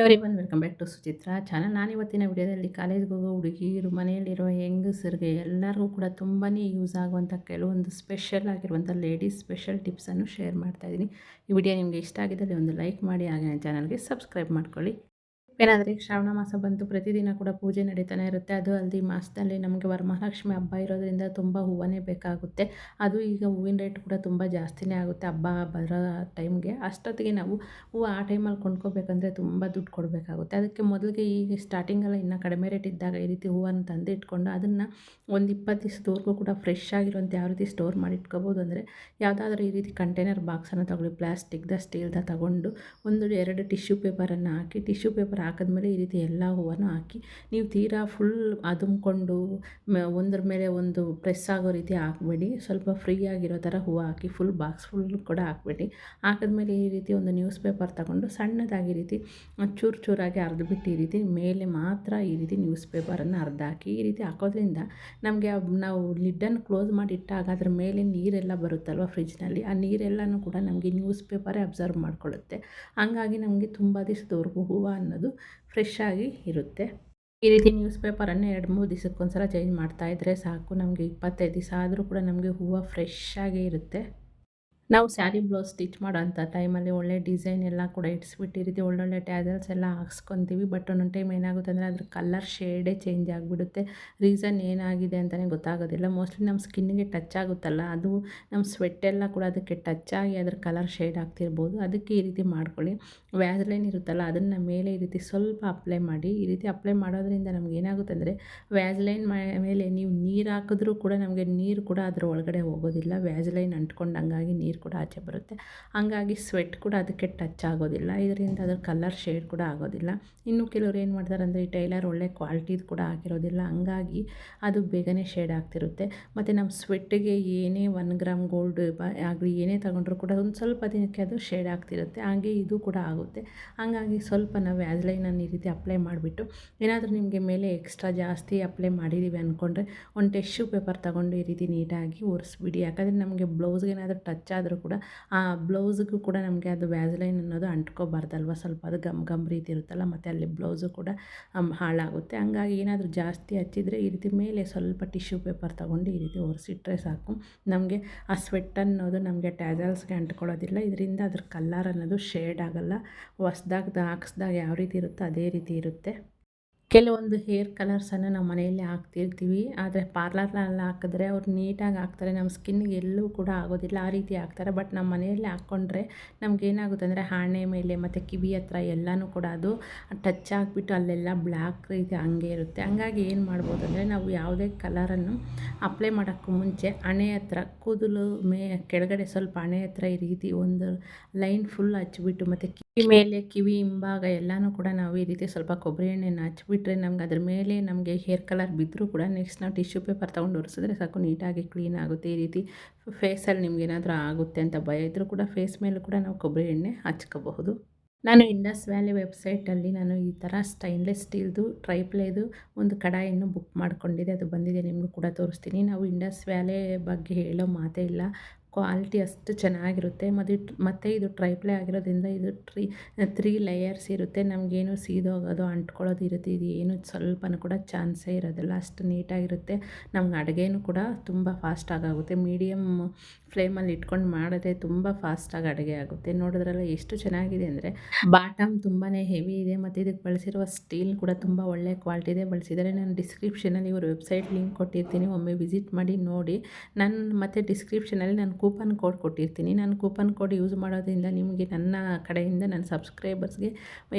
Everybody welcome back to Suchitra channel. ನಾನು ಇವತ್ತಿನ ವಿಡಿಯೋದಲ್ಲಿ ಕಾಲೇಜ್ಗೆ ಹೋಗೋ ಹುಡುಗಿರು, ಮನೆಯಲ್ಲಿರೋ ಹೆಂಗಸರಿಗೆ ಎಲ್ಲರಿಗೂ ಕೂಡ ತುಂಬಾ ಯೂಸ್ ಆಗುವಂಥ ಕೆಲವೊಂದು ಸ್ಪೆಷಲ್ ಆಗಿರುವಂಥ ಲೇಡೀಸ್ ಸ್ಪೆಷಲ್ ಟಿಪ್ಸನ್ನು ಶೇರ್ ಮಾಡ್ತಾ ಇದ್ದೀನಿ. ಈ ವಿಡಿಯೋ ನಿಮಗೆ ಇಷ್ಟ ಆಗಿದ್ದಲ್ಲಿ ಒಂದು ಲೈಕ್ ಮಾಡಿ, ಹಾಗೆ ಚಾನಲ್ಗೆ ಸಬ್ಸ್ಕ್ರೈಬ್ ಮಾಡ್ಕೊಳ್ಳಿ. ಏನಾದರೆ ಶ್ರಾವಣ ಮಾಸ ಬಂತು, ಪ್ರತಿದಿನ ಕೂಡ ಪೂಜೆ ನಡೀತಾನೆ ಇರುತ್ತೆ. ಅದು ಅಲ್ಲದೆ ಈ ಮಾಸದಲ್ಲಿ ನಮಗೆ ವರಮಹಾಲಕ್ಷ್ಮಿ ಹಬ್ಬ ಇರೋದ್ರಿಂದ ತುಂಬ ಹೂವನೇ ಬೇಕಾಗುತ್ತೆ. ಅದು ಈಗ ಹೂವಿನ ರೇಟ್ ಕೂಡ ತುಂಬ ಜಾಸ್ತಿನೇ ಆಗುತ್ತೆ ಹಬ್ಬ ಬರೋ ಟೈಮ್ಗೆ ಅಷ್ಟೊತ್ತಿಗೆ ನಾವು ಹೂವು ಆ ಟೈಮಲ್ಲಿ ಕೊಂಡ್ಕೋಬೇಕಂದ್ರೆ ತುಂಬ ದುಡ್ಡು ಕೊಡಬೇಕಾಗುತ್ತೆ. ಅದಕ್ಕೆ ಮೊದಲಿಗೆ ಈಗ ಸ್ಟಾರ್ಟಿಂಗಲ್ಲ ಇನ್ನೂ ಕಡಿಮೆ ರೇಟ್ ಇದ್ದಾಗ ಈ ರೀತಿ ಹೂವನ್ನು ತಂದು ಇಟ್ಕೊಂಡು ಅದನ್ನು ಒಂದು ಇಪ್ಪತ್ತು ದಿವಸದವರೆಗೂ ಕೂಡ ಫ್ರೆಶ್ ಆಗಿರುವಂಥ ಯಾವ ರೀತಿ ಸ್ಟೋರ್ ಮಾಡಿ ಇಟ್ಕೋಬೋದು ಅಂದರೆ ಯಾವುದಾದ್ರೂ ಈ ರೀತಿ ಕಂಟೈನರ್ ಬಾಕ್ಸನ್ನು ತಗೊಳ್ಳಿ ಪ್ಲಾಸ್ಟಿಕ್ದ ಸ್ಟೀಲ್ದ ತಗೊಂಡು ಒಂದು ಎರಡು ಟಿಶ್ಯೂ ಪೇಪರನ್ನು ಹಾಕಿ ಟಿಶ್ಯೂ ಪೇಪರ್ ಹಾಕಿದ್ಮೇಲೆ ಈ ರೀತಿ ಎಲ್ಲ ಹೂವನ್ನು ಹಾಕಿ, ನೀವು ತೀರಾ ಫುಲ್ ಅದುಮ್ಕೊಂಡು ಒಂದ್ರ ಮೇಲೆ ಒಂದು ಪ್ರೆಸ್ ಆಗೋ ರೀತಿ ಹಾಕ್ಬೇಡಿ. ಸ್ವಲ್ಪ ಫ್ರೀ ಆಗಿರೋ ಥರ ಹೂವು ಹಾಕಿ ಫುಲ್ ಬಾಕ್ಸ್ ಫುಲ್ ಕೂಡ ಹಾಕ್ಬೇಡಿ. ಹಾಕಿದ್ಮೇಲೆ ಈ ರೀತಿ ಒಂದು ನ್ಯೂಸ್ ಪೇಪರ್ ತಗೊಂಡು ಸಣ್ಣದಾಗಿ ರೀತಿ ಚೂರು ಚೂರಾಗಿ ಅರ್ದ್ಬಿಟ್ಟು ಈ ರೀತಿ ಮೇಲೆ ಮಾತ್ರ ಈ ರೀತಿ ನ್ಯೂಸ್ ಪೇಪರನ್ನು ಅರ್ಧ ಹಾಕಿ, ಈ ರೀತಿ ಹಾಕೋದ್ರಿಂದ ನಮಗೆ ನಾವು ಲಿಡ್ಡನ್ನು ಕ್ಲೋಸ್ ಮಾಡಿ ಇಟ್ಟಾಗ ಅದ್ರ ಮೇಲೆ ನೀರೆಲ್ಲ ಬರುತ್ತಲ್ವ ಫ್ರಿಜ್ನಲ್ಲಿ ಆ ನೀರೆಲ್ಲನೂ ಕೂಡ ನಮಗೆ ನ್ಯೂಸ್ ಪೇಪರೇ ಅಬ್ಸರ್ವ್ ಮಾಡ್ಕೊಳ್ಳುತ್ತೆ ಹಂಗಾಗಿ ನಮಗೆ ತುಂಬ ದಿವಸದವರೆಗೂ ಹೂವು ಅನ್ನೋದು ಫ್ರೆಶ್ ಆಗಿ ಇರುತ್ತೆ. ಈ ರೀತಿ ನ್ಯೂಸ್ ಪೇಪರನ್ನು ಎರಡು ಮೂರು ದಿವಸಕ್ಕೊಂದ್ಸಲ ಚೇಂಜ್ ಮಾಡ್ತಾಯಿದ್ರೆ ಸಾಕು. ನಮಗೆ ಇಪ್ಪತ್ತೈದು ದಿವಸ ಆದರೂ ಕೂಡ ನಮಗೆ ಹೂವು ಫ್ರೆಶ್ ಆಗೇ ಇರುತ್ತೆ. ನಾವು ಸ್ಯಾರಿ ಬ್ಲೌಸ್ ಸ್ಟಿಚ್ ಮಾಡೋಂಥ ಟೈಮಲ್ಲಿ ಒಳ್ಳೆ ಡಿಸೈನ್ ಎಲ್ಲ ಕೂಡ ಇಟ್ಸ್ಬಿಟ್ಟಿರ್ತೀವಿ ಒಳ್ಳೊಳ್ಳೆ ಟ್ಯಾಸಲ್ಸ್ ಎಲ್ಲ ಹಾಕ್ಸ್ಕೊತೀವಿ. ಬಟ್ ಒಂದೊಂದು ಟೈಮ್ ಏನಾಗುತ್ತೆ ಅಂದರೆ ಅದ್ರ ಕಲರ್ ಶೇಡೇ ಚೇಂಜ್ ಆಗಿಬಿಡುತ್ತೆ. ರೀಸನ್ ಏನಾಗಿದೆ ಅಂತಲೇ ಗೊತ್ತಾಗೋದಿಲ್ಲ. ಮೋಸ್ಟ್ಲಿ ನಮ್ಮ ಸ್ಕಿನ್ನಿಗೆ ಟಚ್ ಆಗುತ್ತಲ್ಲ. ಅದು ನಮ್ಮ ಸ್ವೆಟ್ಟೆಲ್ಲ ಕೂಡ ಅದಕ್ಕೆ ಟಚ್ ಆಗಿ ಅದ್ರ ಕಲರ್ ಶೇಡ್ ಆಗ್ತಿರ್ಬೋದು. ಅದಕ್ಕೆ ಈ ರೀತಿ ಮಾಡ್ಕೊಳ್ಳಿ. ವ್ಯಾಸ್ಲೈನ್ ಇರುತ್ತಲ್ಲ, ಅದನ್ನು ಮೇಲೆ ಈ ರೀತಿ ಸ್ವಲ್ಪ ಅಪ್ಲೈ ಮಾಡಿ. ಈ ರೀತಿ ಅಪ್ಲೈ ಮಾಡೋದ್ರಿಂದ ನಮ್ಗೆ ಏನಾಗುತ್ತೆ ಅಂದರೆ ವ್ಯಾಸ್ಲೈನ್ ಮೇಲೆ ನೀವು ನೀರು ಹಾಕಿದ್ರೂ ಕೂಡ ನಮಗೆ ನೀರು ಕೂಡ ಅದರ ಒಳಗಡೆ ಹೋಗೋದಿಲ್ಲ. ವ್ಯಾಸ್ಲೈನ್ ಅಂಟ್ಕೊಂಡಂಗಾಗಿ ನೀರು ಕೂಡ ಆಚೆ ಬರುತ್ತೆ. ಹಂಗಾಗಿ ಸ್ವೆಟ್ ಕೂಡ ಅದಕ್ಕೆ ಟಚ್ ಆಗೋದಿಲ್ಲ. ಇದರಿಂದ ಅದ್ರ ಕಲರ್ ಶೇಡ್ ಕೂಡ ಆಗೋದಿಲ್ಲ. ಇನ್ನು ಕೆಲವರು ಏನು ಮಾಡ್ತಾರೆ ಅಂದರೆ ಈ ಟೈಲರ್ ಒಳ್ಳೆ ಕ್ವಾಲಿಟಿದು ಕೂಡ ಆಗಿರೋದಿಲ್ಲ ಹಂಗಾಗಿ ಅದು ಬೇಗನೆ ಶೇಡ್ ಆಗ್ತಿರುತ್ತೆ. ಮತ್ತು ನಮ್ಮ ಸ್ವೆಟ್ಟಿಗೆ ಏನೇ ಒನ್ ಗ್ರಾಮ್ ಗೋಲ್ಡ್ ಆಗಲಿ, ಏನೇ ತಗೊಂಡ್ರೂ ಕೂಡ ಒಂದು ಸ್ವಲ್ಪ ದಿನಕ್ಕೆ ಅದು ಶೇಡ್ ಆಗ್ತಿರುತ್ತೆ. ಹಾಗೆ ಇದು ಕೂಡ ಆಗುತ್ತೆ. ಹಂಗಾಗಿ ಸ್ವಲ್ಪ ನಾವು ವ್ಯಾಸ್ಲೈನನ್ನು ಈ ರೀತಿ ಅಪ್ಲೈ ಮಾಡಿಬಿಟ್ಟು, ಏನಾದರೂ ನಿಮಗೆ ಮೇಲೆ ಎಕ್ಸ್ಟ್ರಾ ಜಾಸ್ತಿ ಅಪ್ಲೈ ಮಾಡಿದ್ದೀವಿ ಅಂದ್ಕೊಂಡ್ರೆ ಒಂದು ಟಿಶ್ಯೂ ಪೇಪರ್ ತೊಗೊಂಡು ಈ ರೀತಿ ನೀಟಾಗಿ ಒರೆಸ್ಬಿಡಿ. ಯಾಕಂದರೆ ನಮಗೆ ಬ್ಲೌಸ್ಗೆ ಏನಾದರೂ ಟಚ್ ಆದರೂ ಕೂಡ ಆ ಬ್ಲೌಸ್ಗೂ ಕೂಡ ನಮಗೆ ಅದು ವ್ಯಾಸಲೈನ್ ಅನ್ನೋದು ಅಂಟ್ಕೋಬಾರ್ದಲ್ವ? ಸ್ವಲ್ಪ ಅದು ಗಮ್ ಗಮ್ ರೀತಿ ಇರುತ್ತಲ್ಲ, ಮತ್ತು ಅಲ್ಲಿ ಬ್ಲೌಸು ಕೂಡ ಹಾಳಾಗುತ್ತೆ. ಹಂಗಾಗಿ ಏನಾದರೂ ಜಾಸ್ತಿ ಹಚ್ಚಿದರೆ ಈ ರೀತಿ ಮೇಲೆ ಸ್ವಲ್ಪ ಟಿಶ್ಯೂ ಪೇಪರ್ ತೊಗೊಂಡು ಈ ರೀತಿ ಒರೆಸಿಟ್ರೆ ಸಾಕು. ನಮಗೆ ಆ ಸ್ವೆಟ್ ಅನ್ನೋದು ನಮಗೆ ಟ್ಯಾಜಲ್ಸ್ಗೆ ಅಂಟ್ಕೊಳ್ಳೋದಿಲ್ಲ. ಇದರಿಂದ ಅದ್ರ ಕಲ್ಲರ್ ಅನ್ನೋದು ಶೇಡ್ ಆಗೋಲ್ಲ. ಹೊಸ್ದಾಗ ಹಾಕ್ಸ್ದಾಗ ಯಾವ ರೀತಿ ಇರುತ್ತೋ ಅದೇ ರೀತಿ ಇರುತ್ತೆ. ಕೆಲವೊಂದು ಹೇರ್ ಕಲರ್ಸನ್ನು ನಾವು ಮನೆಯಲ್ಲೇ ಹಾಕ್ತಿರ್ತೀವಿ, ಆದರೆ ಪಾರ್ಲರ್ನಲ್ಲಿ ಹಾಕಿದ್ರೆ ಅವ್ರು ನೀಟಾಗಿ ಹಾಕ್ತಾರೆ, ನಮ್ಮ ಸ್ಕಿನ್ಗೆ ಎಲ್ಲೂ ಕೂಡ ಆಗೋದಿಲ್ಲ, ಆ ರೀತಿ ಹಾಕ್ತಾರೆ. ಬಟ್ ನಮ್ಮ ಮನೆಯಲ್ಲೇ ಹಾಕ್ಕೊಂಡ್ರೆ ನಮ್ಗೇನಾಗುತ್ತೆ ಅಂದರೆ ಹಾಣೆ ಮೇಲೆ ಮತ್ತು ಕಿವಿ ಹತ್ರ ಎಲ್ಲನೂ ಕೂಡ ಅದು ಟಚ್ ಆಗಿಬಿಟ್ಟು ಅಲ್ಲೆಲ್ಲ ಬ್ಲ್ಯಾಕ್ ರೀತಿ ಹಂಗೆ ಇರುತ್ತೆ. ಹಂಗಾಗಿ ಏನು ಮಾಡ್ಬೋದು ಅಂದರೆ ನಾವು ಯಾವುದೇ ಕಲರನ್ನು ಅಪ್ಲೈ ಮಾಡೋಕ್ಕೂ ಮುಂಚೆ ಹಣೆ ಹತ್ರ ಕೂದಲು ಮೇ ಕೆಳಗಡೆ ಸ್ವಲ್ಪ ಹಣೆ ಹತ್ರ ಈ ರೀತಿ ಒಂದು ಲೈನ್ ಫುಲ್ ಹಚ್ಚಿಬಿಟ್ಟು ಮತ್ತು ಕಿವಿ ಮೇಲೆ ಕಿವಿ, ಹಿಂಭಾಗ ಎಲ್ಲನೂ ಕೂಡ ನಾವು ಈ ರೀತಿ ಸ್ವಲ್ಪ ಕೊಬ್ಬರಿ ಎಣ್ಣೆನ ಹಚ್ಬಿಟ್ರೆ ನಮ್ಗೆ ಅದ್ರ ಮೇಲೆ ನಮಗೆ ಹೇರ್ ಕಲರ್ ಬಿದ್ದರೂ ಕೂಡ ನೆಕ್ಸ್ಟ್ ನಾವು ಟಿಶ್ಯೂ ಪೇಪರ್ ತೊಗೊಂಡು ಒರೆಸಿದ್ರೆ ಸಾಕು, ನೀಟಾಗಿ ಕ್ಲೀನ್ ಆಗುತ್ತೆ ಈ ರೀತಿ. ಫೇಸಲ್ಲಿ ನಿಮ್ಗೆ ಏನಾದರೂ ಆಗುತ್ತೆ ಅಂತ ಭಯ ಇದ್ದರೂ ಕೂಡ ಫೇಸ್ ಮೇಲೂ ಕೂಡ ನಾವು ಕೊಬ್ಬರಿ ಎಣ್ಣೆ ಹಚ್ಕೋಬಹುದು. ನಾನು ಇಂಡಸ್ ವ್ಯಾಲಿ ವೆಬ್ಸೈಟಲ್ಲಿ ನಾನು ಈ ಥರ ಸ್ಟೈನ್ಲೆಸ್ ಸ್ಟೀಲ್ದು ಟ್ರೈಪ್ಲೇದು ಒಂದು ಕಡಾಯನ್ನು ಬುಕ್ ಮಾಡ್ಕೊಂಡಿದ್ದೆ, ಅದು ಬಂದಿದೆ ನಿಮಗೂ ಕೂಡ ತೋರಿಸ್ತೀನಿ. ನಾವು ಇಂಡಸ್ ವ್ಯಾಲೆ ಬಗ್ಗೆ ಹೇಳೋ ಮಾತೇ ಇಲ್ಲ. ಕ್ವಾಲಿಟಿ ಅಷ್ಟು ಚೆನ್ನಾಗಿರುತ್ತೆ. ಮತ್ತು ಮತ್ತು ಇದು ಟ್ರೈಪ್ಲೇ ಆಗಿರೋದ್ರಿಂದ ಇದು ಟ್ರೀ ತ್ರೀ ಲೇಯರ್ಸ್ ಇರುತ್ತೆ. ನಮಗೇನು ಸೀದೋಗೋದು, ಅಂಟ್ಕೊಳ್ಳೋದು ಇರುತ್ತೆ. ಇದು ಏನು ಸ್ವಲ್ಪನೂ ಕೂಡ ಚಾನ್ಸೇ ಇರೋದಿಲ್ಲ. ಅಷ್ಟು ನೀಟಾಗಿರುತ್ತೆ. ನಮ್ಗೆ ಅಡುಗೆನೂ ಕೂಡ ತುಂಬ ಫಾಸ್ಟಾಗಿ ಆಗುತ್ತೆ ಮೀಡಿಯಮ್ ಫ್ಲೇಮಲ್ಲಿ ಇಟ್ಕೊಂಡು ಮಾಡಿದ್ರೆ ತುಂಬ ಫಾಸ್ಟಾಗಿ ಅಡುಗೆ ಆಗುತ್ತೆ. ನೋಡಿದ್ರಲ್ಲ ಎಷ್ಟು ಚೆನ್ನಾಗಿದೆ ಅಂದರೆ ಬಾಟಮ್ ತುಂಬಾ ಹೆವಿ ಇದೆ. ಮತ್ತು ಇದಕ್ಕೆ ಬಳಸಿರುವ ಸ್ಟೀಲ್ ಕೂಡ ತುಂಬ ಒಳ್ಳೆಯ ಕ್ವಾಲಿಟಿ ಇದೆ. ಬಳಸಿದರೆ ನಾನು ಡಿಸ್ಕ್ರಿಪ್ಷನಲ್ಲಿ ಇವರು ವೆಬ್ಸೈಟ್ ಲಿಂಕ್ ಕೊಟ್ಟಿರ್ತೀನಿ. ಒಮ್ಮೆ ವಿಸಿಟ್ ಮಾಡಿ ನೋಡಿ. ನಾನು ಮತ್ತು ಡಿಸ್ಕ್ರಿಪ್ಷನಲ್ಲಿ ನಾನು ಕೂಪನ್ ಕೋಡ್ ಕೊಟ್ಟಿರ್ತೀನಿ. ನಾನು ಕೂಪನ್ ಕೋಡ್ ಯೂಸ್ ಮಾಡೋದ್ರಿಂದ ನಿಮಗೆ ನನ್ನ ಕಡೆಯಿಂದ, ನನ್ನ ಸಬ್ಸ್ಕ್ರೈಬರ್ಸ್ಗೆ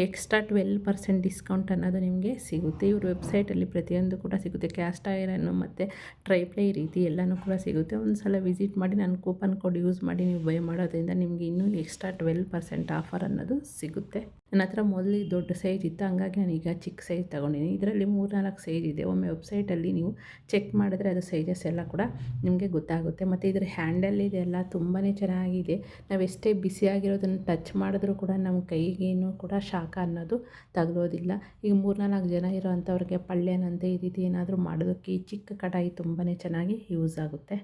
ಎಕ್ಸ್ಟ್ರಾ ಟ್ವೆಲ್ ಪರ್ಸೆಂಟ್ ಡಿಸ್ಕೌಂಟ್ ಅನ್ನೋದು ನಿಮಗೆ ಸಿಗುತ್ತೆ. ಇವ್ರ ವೆಬ್ಸೈಟಲ್ಲಿ ಪ್ರತಿಯೊಂದು ಕೂಡ ಸಿಗುತ್ತೆ. ಕ್ಯಾಸ್ಟ್ ಐರನ್ನು ಮತ್ತು ಟ್ರೈಪ್ಲೈ ರೀತಿ ಎಲ್ಲನೂ ಕೂಡ ಸಿಗುತ್ತೆ. ಒಂದು ಸಲ ವಿಸಿಟ್ ಮಾಡಿ ನಾನು ಕೂಪನ್ ಕೋಡ್ ಯೂಸ್ ಮಾಡಿ ನೀವು ಬೈ ಮಾಡೋದ್ರಿಂದ ನಿಮಗೆ ಇನ್ನೂ ಎಕ್ಸ್ಟ್ರಾ ಟ್ವೆಲ್ ಪರ್ಸೆಂಟ್ ಆಫರ್ ಅನ್ನೋದು ಸಿಗುತ್ತೆ. ನನ್ನ ಹತ್ರ ಮೊದಲು ದೊಡ್ಡ ಸೈಜ್ ಇತ್ತು. ಹಂಗಾಗಿ ಈಗ ಚಿಕ್ಕ ಸೈಜ್ ತೊಗೊಂಡಿನಿ. ಇದರಲ್ಲಿ ಮೂರ್ನಾಲ್ಕು ಸೈಜ್ ಇದೆ. ಒಮ್ಮೆ ವೆಬ್ಸೈಟಲ್ಲಿ ನೀವು ಚೆಕ್ ಮಾಡಿದ್ರೆ ಅದು ಸೈಜಸ್ ಎಲ್ಲ ಕೂಡ ನಿಮಗೆ ಗೊತ್ತಾಗುತ್ತೆ. ಮತ್ತು ಇದರ ಹ್ಯಾಂಡಲ್ ಇದೆಲ್ಲ ತುಂಬಾ ಚೆನ್ನಾಗಿದೆ. ನಾವು ಎಷ್ಟೇ ಬಿಸಿಯಾಗಿರೋದನ್ನು ಟಚ್ ಮಾಡಿದ್ರೂ ಕೂಡ ನಮ್ಮ ಕೈಗೇನು ಕೂಡ ಶಾಖ ಅನ್ನೋದು ತಗಲೋದಿಲ್ಲ ಈಗ ಮೂರು ನಾಲ್ಕು ಜನ ಇರೋ ಅಂಥವ್ರಿಗೆ ಪಲ್ಯನಂತೆ ಈ ರೀತಿ ಏನಾದರೂ ಮಾಡೋದಕ್ಕೆ ಈ ಚಿಕ್ಕ ಕಡಾಯಿ ತುಂಬಾ ಚೆನ್ನಾಗಿ ಯೂಸ್ ಆಗುತ್ತೆ.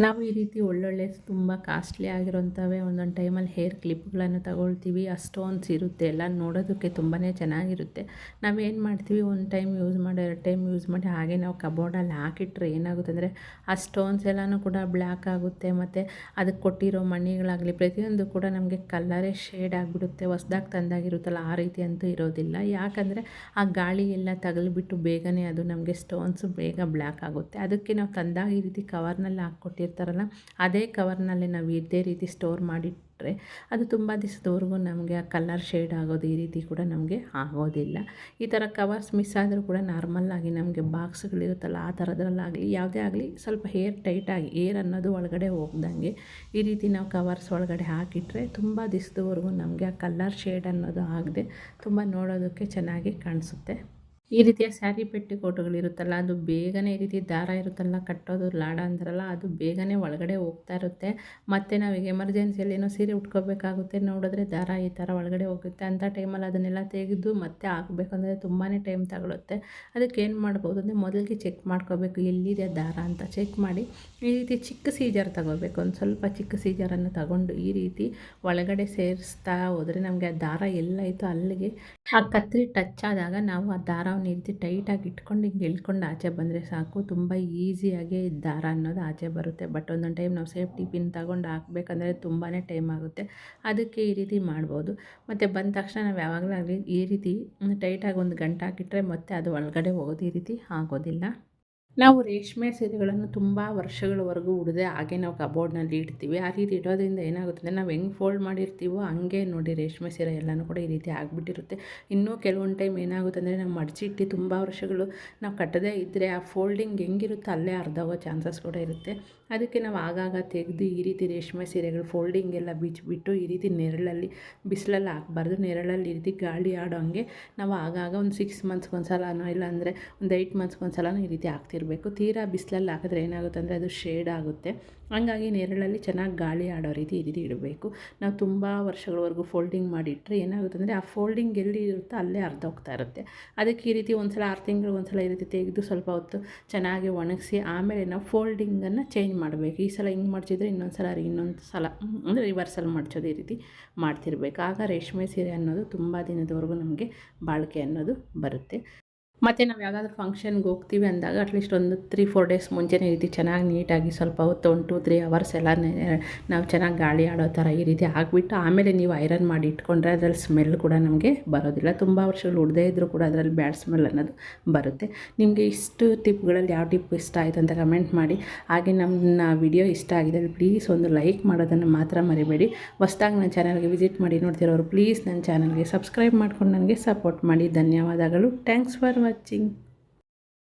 ನಾವು ಈ ರೀತಿ ಒಳ್ಳೊಳ್ಳೆ ತುಂಬ ಕಾಸ್ಟ್ಲಿ ಆಗಿರೋಂಥವೇ ಒಂದೊಂದು ಟೈಮಲ್ಲಿ ಹೇರ್ ಕ್ಲಿಪ್ಗಳನ್ನು ತಗೊಳ್ತೀವಿ. ಆ ಸ್ಟೋನ್ಸ್ ಇರುತ್ತೆ. ಎಲ್ಲ ನೋಡೋದಕ್ಕೆ ತುಂಬಾ ಚೆನ್ನಾಗಿರುತ್ತೆ. ನಾವೇನು ಮಾಡ್ತೀವಿ? ಒಂದು ಟೈಮ್ ಯೂಸ್ ಮಾಡಿ, ಎರಡು ಟೈಮ್ ಯೂಸ್ ಮಾಡಿ ಹಾಗೆ ನಾವು ಕಬೋರ್ಡಲ್ಲಿ ಹಾಕಿಟ್ರೆ ಏನಾಗುತ್ತೆ ಅಂದರೆ ಆ ಸ್ಟೋನ್ಸ್ ಎಲ್ಲನೂ ಕೂಡ ಬ್ಲ್ಯಾಕ್ ಆಗುತ್ತೆ. ಮತ್ತು ಅದಕ್ಕೆ ಕೊಟ್ಟಿರೋ ಮಣಿಗಳಾಗಲಿ, ಪ್ರತಿಯೊಂದು ಕೂಡ ನಮಗೆ ಕಲ್ಲರೇ ಶೇಡ್ ಆಗಿಬಿಡುತ್ತೆ. ಹೊಸ್ದಾಗಿ ತಂದಾಗಿರುತ್ತಲ್ಲ, ಆ ರೀತಿ ಅಂತೂ ಇರೋದಿಲ್ಲ. ಯಾಕಂದರೆ ಆ ಗಾಳಿ ಎಲ್ಲ ತಗಲಿಬಿಟ್ಟು ಬೇಗನೆ ಅದು ನಮಗೆ ಸ್ಟೋನ್ಸು ಬೇಗ ಬ್ಲ್ಯಾಕ್ ಆಗುತ್ತೆ. ಅದಕ್ಕೆ ನಾವು ತಂದಾಗ ಈ ರೀತಿ ಕವರ್ನಲ್ಲಿ ಹಾಕ್ಕೊಟ್ಟು ಇಟ್ಟಿರ್ತಾರಲ್ಲ, ಅದೇ ಕವರ್ನಲ್ಲಿ ನಾವು ಇದೇ ರೀತಿ ಸ್ಟೋರ್ ಮಾಡಿಟ್ರೆ ಅದು ತುಂಬ ದಿವಸದವರೆಗೂ ನಮಗೆ ಆ ಕಲರ್ ಶೇಡ್ ಆಗೋದು ಈ ರೀತಿ ಕೂಡ ನಮಗೆ ಆಗೋದಿಲ್ಲ. ಈ ಥರ ಕವರ್ಸ್ ಮಿಸ್ ಆದರೂ ಕೂಡ ನಾರ್ಮಲ್ಲಾಗಿ ನಮಗೆ ಬಾಕ್ಸ್ಗಳಿರುತ್ತಲ್ಲ ಆ ಥರದ್ರಲ್ಲಾಗಲಿ ಯಾವುದೇ ಆಗಲಿ ಸ್ವಲ್ಪ ಹೇರ್ ಟೈಟಾಗಿ ಏರ್ ಅನ್ನೋದು ಒಳಗಡೆ ಹೋಗ್ದಂಗೆ ಈ ರೀತಿ ನಾವು ಕವರ್ಸ್ ಒಳಗಡೆ ಹಾಕಿಟ್ರೆ ತುಂಬ ದಿವಸದವರೆಗೂ ನಮಗೆ ಆ ಕಲರ್ ಶೇಡ್ ಅನ್ನೋದು ಆಗದೆ ತುಂಬ ನೋಡೋದಕ್ಕೆ ಚೆನ್ನಾಗಿ ಕಾಣಿಸುತ್ತೆ. ಈ ರೀತಿಯ ಸ್ಯಾರಿ ಪೆಟ್ಟಿಕೋಟುಗಳಿರುತ್ತಲ್ಲ ಅದು ಬೇಗನೆ ಈ ರೀತಿ ದಾರ ಇರುತ್ತಲ್ಲ, ಕಟ್ಟೋದು ಲಾಡ ಅಂತಾರಲ್ಲ, ಅದು ಬೇಗನೆ ಒಳಗಡೆ ಹೋಗ್ತಾ ಇರುತ್ತೆ. ಮತ್ತು ನಾವೀಗ ಎಮರ್ಜೆನ್ಸಿಯಲ್ಲಿ ಏನೋ ಸೀರೆ ಉಟ್ಕೋಬೇಕಾಗುತ್ತೆ, ನೋಡಿದ್ರೆ ದಾರ ಈ ಥರ ಒಳಗಡೆ ಹೋಗುತ್ತೆ. ಅಂಥ ಟೈಮಲ್ಲಿ ಅದನ್ನೆಲ್ಲ ತೆಗೆದು ಮತ್ತೆ ಹಾಕಬೇಕಂದ್ರೆ ತುಂಬಾ ಟೈಮ್ ತಗೊಳುತ್ತೆ. ಅದಕ್ಕೆ ಏನು ಮಾಡ್ಬೋದು ಅಂದರೆ ಮೊದಲಿಗೆ ಚೆಕ್ ಮಾಡ್ಕೋಬೇಕು, ಎಲ್ಲಿದೆ ದಾರ ಅಂತ ಚೆಕ್ ಮಾಡಿ, ಈ ರೀತಿ ಚಿಕ್ಕ ಸೀಜರ್ ತಗೋಬೇಕು ಒಂದು ಸ್ವಲ್ಪ ಚಿಕ್ಕ ಸೀಜರನ್ನು ತಗೊಂಡು ಈ ರೀತಿ ಒಳಗಡೆ ಸೇರಿಸ್ತಾ ಹೋದರೆ ನಮಗೆ ಆ ದಾರ ಎಲ್ಲಾಯಿತು ಅಲ್ಲಿಗೆ ಆ ಕತ್ತರಿ ಟಚ್ ಆದಾಗ ನಾವು ಆ ದಾರವನ್ನು ಈ ರೀತಿ ಟೈಟಾಗಿ ಇಟ್ಕೊಂಡು ಹಿಂಗೆ ಎಳ್ಕೊಂಡು ಆಚೆ ಬಂದರೆ ಸಾಕು. ತುಂಬ ಈಸಿಯಾಗಿ ದಾರ ಅನ್ನೋದು ಆಚೆ ಬರುತ್ತೆ. ಬಟ್ ಒಂದೊಂದು ಟೈಮ್ ನಾವು ಸೇಫ್ಟಿ ಪಿನ್ ತಗೊಂಡು ಹಾಕ್ಬೇಕಂದ್ರೆ ತುಂಬಾ ಟೈಮ್ ಆಗುತ್ತೆ. ಅದಕ್ಕೆ ಈ ರೀತಿ ಮಾಡ್ಬೋದು. ಮತ್ತು ಬಂದ ತಕ್ಷಣ ನಾವು ಯಾವಾಗಲಾಗಲಿ ಈ ರೀತಿ ಟೈಟಾಗಿ ಒಂದು ಗಂಟೆ ಹಾಕಿಟ್ರೆ ಮತ್ತೆ ಅದು ಒಳಗಡೆ ಹೋಗೋದು ಈ ರೀತಿ ಆಗೋದಿಲ್ಲ. ನಾವು ರೇಷ್ಮೆ ಸೀರೆಗಳನ್ನು ತುಂಬ ವರ್ಷಗಳವರೆಗೂ ಉಡದೆ ಹಾಗೆ ನಾವು ಕಬೋರ್ಡ್ನಲ್ಲಿ ಇಡ್ತೀವಿ. ಆ ರೀತಿ ಇಡೋದ್ರಿಂದ ಏನಾಗುತ್ತೆ ಅಂದರೆ ನಾವು ಹೆಂಗೆ ಫೋಲ್ಡ್ ಮಾಡಿರ್ತೀವೋ ಹಂಗೆ ನೋಡಿ ರೇಷ್ಮೆ ಸೀರೆ ಎಲ್ಲನೂ ಕೂಡ ಈ ರೀತಿ ಆಗಿಬಿಟ್ಟಿರುತ್ತೆ. ಇನ್ನೂ ಕೆಲವೊಂದು ಟೈಮ್ ಏನಾಗುತ್ತೆ ಅಂದರೆ ನಾವು ಮಡಚಿಟ್ಟು ತುಂಬ ವರ್ಷಗಳು ನಾವು ಕಟ್ಟದೇ ಇದ್ದರೆ ಆ ಫೋಲ್ಡಿಂಗ್ ಹೆಂಗಿರುತ್ತೋ ಅಲ್ಲೇ ಅರ್ಧ ಹೋಗೋ ಚಾನ್ಸಸ್ ಕೂಡ ಇರುತ್ತೆ. ಅದಕ್ಕೆ ನಾವು ಆಗಾಗ ತೆಗೆದು ಈ ರೀತಿ ರೇಷ್ಮೆ ಸೀರೆಗಳು ಫೋಲ್ಡಿಂಗ್ ಎಲ್ಲ ಬಿಚ್ಚಿಬಿಟ್ಟು ಈ ರೀತಿ ನೆರಳಲ್ಲಿ ಬಿಸಿಲಲ್ಲಿ ಹಾಕ್ಬಾರ್ದು. ನೆರಳಲ್ಲಿ ಈ ರೀತಿ ಗಾಳಿ ಆಡೋ ಹಂಗೆ ನಾವು ಆಗಾಗ ಒಂದು ಸಿಕ್ಸ್ ಮಂತ್ಸ್ಗೆ ಒಂದು ಸಲನೋ ಇಲ್ಲಾಂದರೆ ಒಂದು ಏಯ್ಟ್ ಮಂತ್ಸ್ಗೆ ಒಂದು ಸಲನೋ ಈ ರೀತಿ ಹಾಕ್ತಿರ್ಬೇಕು ತೀರಾ ಬಿಸಿಲಲ್ಲಿ ಹಾಕಿದ್ರೆ ಏನಾಗುತ್ತೆ ಅಂದರೆ ಅದು ಶೇಡ್ ಆಗುತ್ತೆ. ಹಂಗಾಗಿ ನೆರಳಲ್ಲಿ ಚೆನ್ನಾಗಿ ಗಾಳಿ ಆಡೋ ರೀತಿ ಇದು ಇಡಬೇಕು. ನಾವು ತುಂಬ ವರ್ಷಗಳವರೆಗೂ ಫೋಲ್ಡಿಂಗ್ ಮಾಡಿಟ್ಟರೆ ಏನಾಗುತ್ತೆ ಅಂದರೆ ಆ ಫೋಲ್ಡಿಂಗ್ ಎಲ್ಲಿ ಇರುತ್ತೋ ಅಲ್ಲೇ ಅರ್ಧ ಹೋಗ್ತಾ ಇರುತ್ತೆ. ಅದಕ್ಕೆ ಈ ರೀತಿ ಒಂದು ಸಲ ಆರು ತಿಂಗಳು ಒಂದು ಸಲ ಈ ರೀತಿ ತೆಗೆದು ಸ್ವಲ್ಪ ಹೊತ್ತು ಚೆನ್ನಾಗಿ ಒಣಗಿಸಿ ಆಮೇಲೆ ನಾವು ಫೋಲ್ಡಿಂಗನ್ನು ಚೇಂಜ್ ಮಾಡಬೇಕು. ಈ ಸಲ ಹಿಂಗೆ ಮಾಡಿಸಿದ್ರೆ ಇನ್ನೊಂದು ಸಲ ಇನ್ನೊಂದು ಸಲ ಅಂದರೆ ರಿವರ್ಸಲ್ಲಿ ಮಾಡಿಸೋದು ಈ ರೀತಿ ಮಾಡ್ತಿರ್ಬೇಕು. ಆಗ ರೇಷ್ಮೆ ಸೀರೆ ಅನ್ನೋದು ತುಂಬ ದಿನದವರೆಗೂ ನಮಗೆ ಬಾಳಿಕೆ ಅನ್ನೋದು ಬರುತ್ತೆ. ಮತ್ತು ನಾವು ಯಾವುದಾದ್ರೂ ಫಂಕ್ಷನ್ಗೆ ಹೋಗ್ತೀವಿ ಅಂದಾಗ ಅಟ್ಲೀಸ್ಟ್ ಒಂದು ತ್ರೀ ಫೋರ್ ಡೇಸ್ ಮುಂಚೆನೇ ರೀತಿ ಚೆನ್ನಾಗಿ ನೀಟಾಗಿ ಸ್ವಲ್ಪ ಹೊತ್ತು ಒನ್ ಟು ತ್ರೀ ಅವರ್ಸ್ ಎಲ್ಲ ನಾವು ಚೆನ್ನಾಗಿ ಗಾಳಿ ಆಡೋ ಥರ ಈ ರೀತಿ ಹಾಕ್ಬಿಟ್ಟು ಆಮೇಲೆ ನೀವು ಐರನ್ ಮಾಡಿ ಇಟ್ಕೊಂಡ್ರೆ ಅದರಲ್ಲಿ ಸ್ಮೆಲ್ ಕೂಡ ನಮಗೆ ಬರೋದಿಲ್ಲ. ತುಂಬ ವರ್ಷಗಳು ಉಡದೇ ಇದ್ದರೂ ಕೂಡ ಅದರಲ್ಲಿ ಬ್ಯಾಡ್ ಸ್ಮೆಲ್ ಅನ್ನೋದು ಬರುತ್ತೆ. ನಿಮಗೆ ಇಷ್ಟು ಟಿಪ್ಗಳಲ್ಲಿ ಯಾವ ಟಿಪ್ ಇಷ್ಟ ಆಯಿತು ಅಂತ ಕಮೆಂಟ್ ಮಾಡಿ. ಹಾಗೆ ನಮ್ಮ ವಿಡಿಯೋ ಇಷ್ಟ ಆಗಿದೆ ಪ್ಲೀಸ್ ಒಂದು ಲೈಕ್ ಮಾಡೋದನ್ನು ಮಾತ್ರ ಮರಿಬೇಡಿ. ಹೊಸ್ದಾಗಿ ನನ್ನ ಚಾನಲ್ಗೆ ವಿಸಿಟ್ ಮಾಡಿ ನೋಡ್ತಿರೋರು ಪ್ಲೀಸ್ ನನ್ನ ಚಾನಲ್ಗೆ ಸಬ್ಸ್ಕ್ರೈಬ್ ಮಾಡ್ಕೊಂಡು ನನಗೆ ಸಪೋರ್ಟ್ ಮಾಡಿ. ಧನ್ಯವಾದಗಳು. Thanks for watching 真